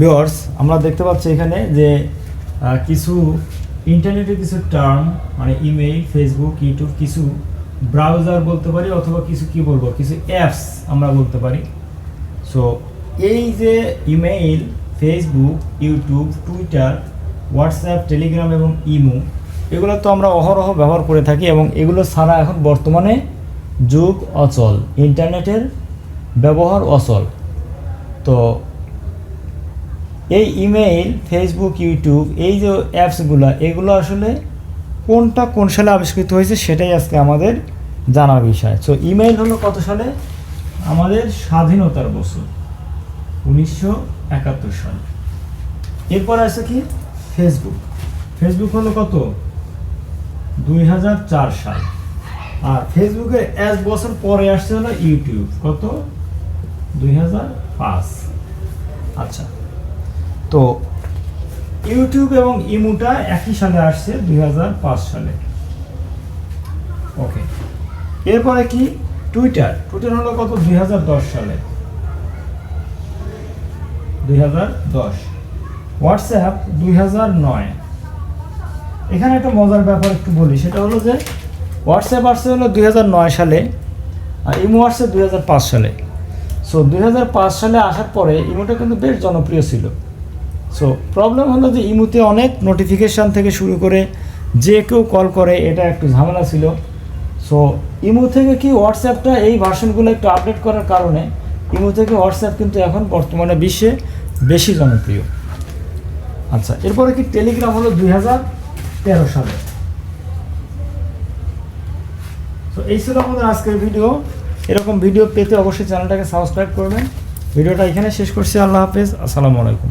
Viewers আমরা দেখতে পাচ্ছি এখানে যে কিছু ইন্টারনেটের কিছু টার্ম মানে ইমেইল ফেসবুক ইউটিউব কিছু ব্রাউজার বলতে পারি অথবা কিছু কি বলব, কিছু অ্যাপস আমরা বলতে পারি। সো এই যে email Facebook YouTube Twitter WhatsApp Telegram এবং ইমো এগুলো তো আমরা অহরহ ব্যবহার করে থাকি এবং এগুলো ছাড়া এখন বর্তমানে যুগ অচল ইন্টারনেটের ব্যবহার অচল। তো এই ইমেইল ফেসবুক ইউটিউব এই যে অ্যাপসগুলো এগুলো আসলে কোনটা কোন সালে আবিষ্কৃত হয়েছে সেটাই আজকে আমাদের জানার বিষয়। সো ইমেইল হলো কত সালে? আমাদের স্বাধীনতার বছর, উনিশশো একাত্তর সাল। এরপর আছে কি? ফেসবুক ফেসবুক হলো কত? দুই হাজার চার সাল। আর ফেসবুকের এক বছর পরে আসছে হলো ইউটিউব কত? দুই হাজার পাঁচ। আচ্ছা। তো ইউটিউব এবং ইমুটা একই সালে আসছে, দুই হাজার পাঁচ সালে। ওকে এরপরে কি? টুইটার টুইটার হলো কত? দুই হাজার দশ সালে। দুই হোয়াটসঅ্যাপ দুই নয়। এখানে একটা মজার ব্যাপার একটু বলি, সেটা হলো যে হোয়াটসঅ্যাপ আসছে হলো দুই হাজার নয় সালে আর ইমো আসছে দুই হাজার পাঁচ সালে। সো দুই হাজার পাঁচ সালে আসার পরে ইমোটা কিন্তু বেশ জনপ্রিয় ছিল। সো প্রবলেম হলো যে ইমুতে অনেক নোটিফিকেশান থেকে শুরু করে যে কেউ কল করে, এটা একটু ঝামেলা ছিল। সো ইমু থেকে কি হোয়াটসঅ্যাপটা এই ভার্সনগুলো একটু আপডেট করার কারণে, ইমু থেকে হোয়াটসঅ্যাপ কিন্তু এখন বর্তমানে বিশ্বে বেশি জনপ্রিয়। আচ্ছা এরপরে কি টেলিগ্রাম হলো দুই হাজার তেরো সালে। তো এই ছিল আমাদের আজকের ভিডিও এরকম ভিডিও পেতে অবশ্যই চ্যানেলটাকে সাবস্ক্রাইব করবেন। ভিডিওটা এখানে শেষ করছি। আল্লাহ হাফেজ। আসসালামু আলাইকুম।